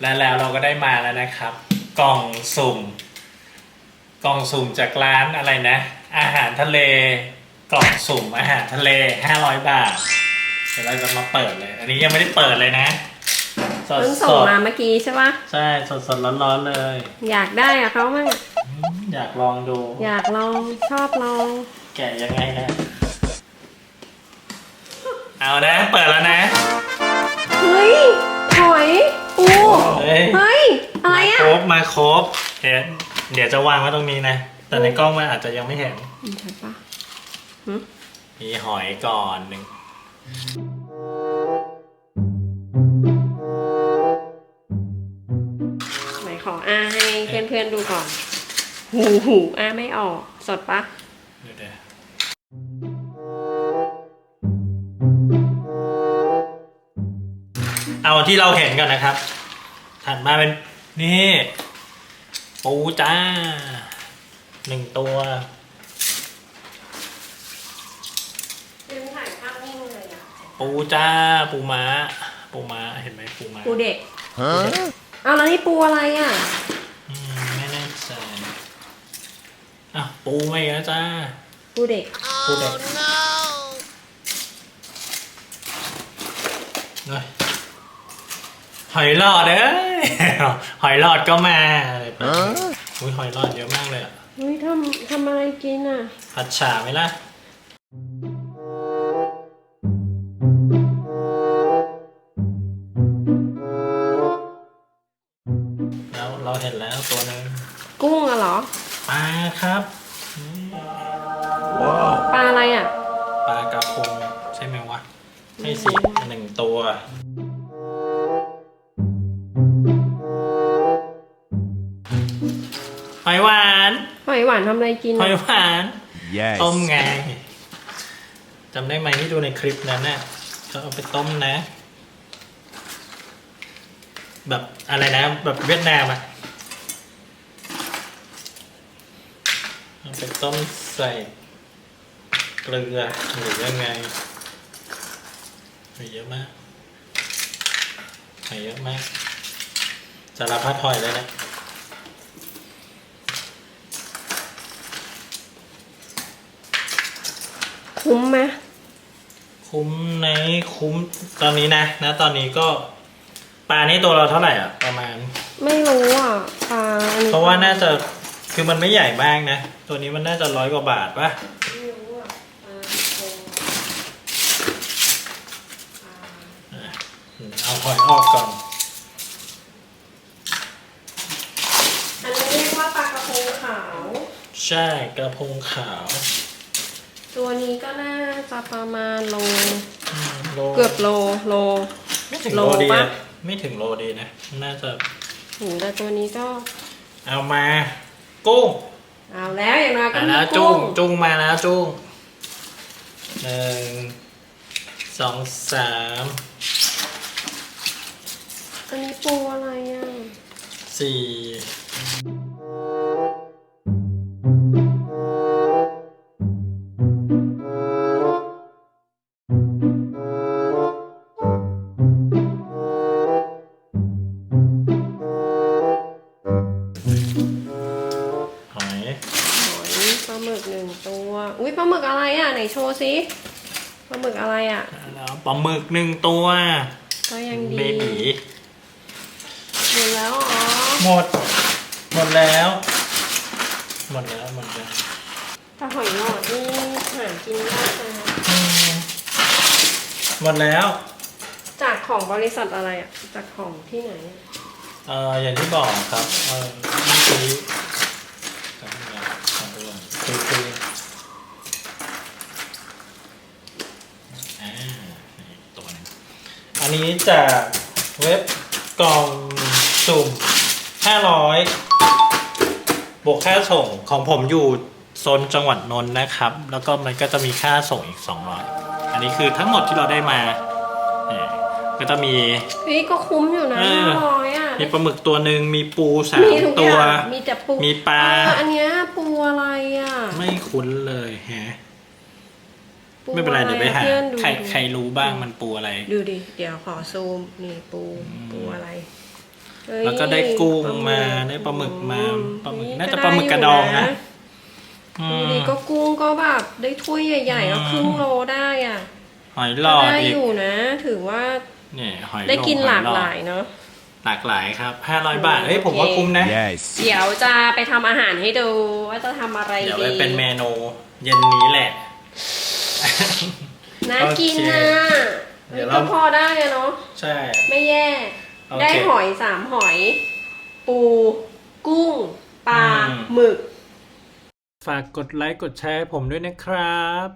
และแล้วเราก็ได้มาแล้วนะครับ กล่องสุ่ม กล่องสุ่มจากร้านอะไรนะ อาหารทะเล กล่องสุ่มอาหารทะเลห้าร้อยบาท เดี๋ยวเราจะมาเปิดเลย อันนี้ยังไม่ได้เปิดเลยนะสดเพิ่งสส่งดมาเมื่อกี้ใช่ปะใช่สดสดร้อนร้อนๆเลย อยากได้อะเขามั่งอืมอยากลองดู อยากลองชอบลอง แกะยังไงนะ เอานะ เปิด มาอะครบมาครบเดี๋ยวเดี๋ยวจะวางไว้ตรงนี้นะ แต่ในกล้องมันอาจจะยังไม่เห็นใช่ปะมีหอยก่อนหนึ่งไหนขออาให้เพื่อนๆดูก่อน หูหูอาไม่ออก สดปะเดี๋ยวเดี๋ยวเอาที่เราเห็นก่อนนะครับ ถัดมาเป็นนี่ ปูจ้าหนึ่งตัวเป็นถ่ายภาพนิ่งเลยอะปูจ้าปูม้า ปูม้าเห็นไหมปูม้าปูเด็กเอาแล้วนี่ปูอะไรอะอืมไม่แน่ใจอะปูมาอีกแล้วจ้าปูเด็กปูเด็กเฮ้ยหอยหลอดเอ้ยหอยหลอดก็มา อุ้ยหอยหลอดเยอะมากเลยอะเฮ้ยทำทำอะไรกินอะผัดฉาไหมล่ะ แล้วเราเห็นแล้วตัวหนึงกุ้งอะเหรอ ปลาครับนี่ปลาอะไรอะปลากระพงใช่ไหมวะให้สิหนึ่งตัว อยหวานหอยหวานทำอะไรกินหอยอะหวาน Yes. ต้มไงจำได้ไหมที่ดูในคลิปนั้นน่ะเขาเอาไปต้มนะ แบบอะไรนะ แบบเวียดนามอะเอาไปต้มใส่เกลือหรือยังไงหอยเยอะมากหอยเยอะมากสารพัดหอยเลยนะ คุ้มไหมคุ้มไหนคุ้มตอนนี้นะนะตอนนี้ก็ปลานี่ตัวเราเท่าไหร่อะ ประมาณ ไม่รู้อะปลาอันนี้เพราะว่าน่าจะคือมันไม่ใหญ่มากนะ ตัวนี้มันน่าจะร้อยกว่าบาทป่ะไม่รู้อะปลาโคงอะเอาหอยออกก่อน อันนี้เรียกว่าปลากระพงขาว ใช่กระพงขาว ตัวนี้ก็น่าจะประมาณโลอืมโลเกือบโลโล ไม่ถึงโลโลดีปะ นะไม่ถึงโลดีนะ น่าจะถึงแต่ตัวนี้ก็เอามา กุ้งเอาแล้วอย่างน้อยก็อะมีแล้วจุ้กุ้งงจุ้งมาแล้วจุ้งหนึ่งสองสามอันนี้ปูอะไรอะสี่ ตัวอุ้ยปลาหมึกอะไรอะไหนโชว์สิปลาหมึกอะไรอะแล้วปลาหมึกหนึ่งตัวก็ยังดีเบบีหมดแล้วเหรอหมด หมดแล้ว หมดแล้วหมดแล้วปลาหอยหลอดนี่หากินยากนะอืมหมดแล้ว จากของบริษัทอะไรอะจากของที่ไหนอะเอ่ออย่างที่บอกครับเอ่อเมื่อกี้จำไม่ได้ขอดูก่อนคือคืออ่านี่ตัวหนึงอั นนี้จากเว็บกล่องสุ่ม 500 บวกค่าส่งของผมอยู่โซนจังหวัดนนท์นะครับ แล้วก็มันก็จะมีค่าส่งอีก 200 อันนี้คือทั้งหมดที่เราได้มาเนี่ยก็จะมีเฮ้ยก็คุ้มอยู่นะเออห้าร้อยอะ มีปลาหมึกตัวหนึ่งมีปูสามมีทุกตัอวย่างมีแต่ปูมีปลา เอออันเนี้ยปูอะไรอะ ไม่คุ้นเลยแฮะ ปูไม่เป็นไรอะเดี๋ยวไปหา พื่อนดูใครใครรู้บ้างมันปูอะไร ดูดิ เดี๋ยวขอซูมนี่ปูอืมปูอะไรเฮ้ยแล้วก็ได้กุ้งมาได้ปลาหมึกมาปลาหมึกน่าจะปลาหมึกกระดองนะอืดูม ดิก็กุ้งก็แบบได้ถ้วยใหญ่ๆก็อืม ครึ่งโลได้อะหอยหลอดได้อีกอยู่นะ ถือว่าเนี่ยหอยได้กินงหลากอหลายเนาะ หลากหลายครับห้าร้อยบาทเฮ้ยผมว่าคุ้มนะ Yes. เดี๋ยวจะไปทำอาหารให้ดูว่าจะทำอะไรเดี๋ยวดีไปเป็นเมนูเย็นนี้แหละ น่ากินนะโอเคเดี๋ยวก็เราพอได้อะเนาะใช่ ไม่แย่โอเคได้หอยสามหอย ปู กุ้ง ปลาอืมหมึก ฝากกดไลค์กดแชร์ให้ผมด้วยนะครับ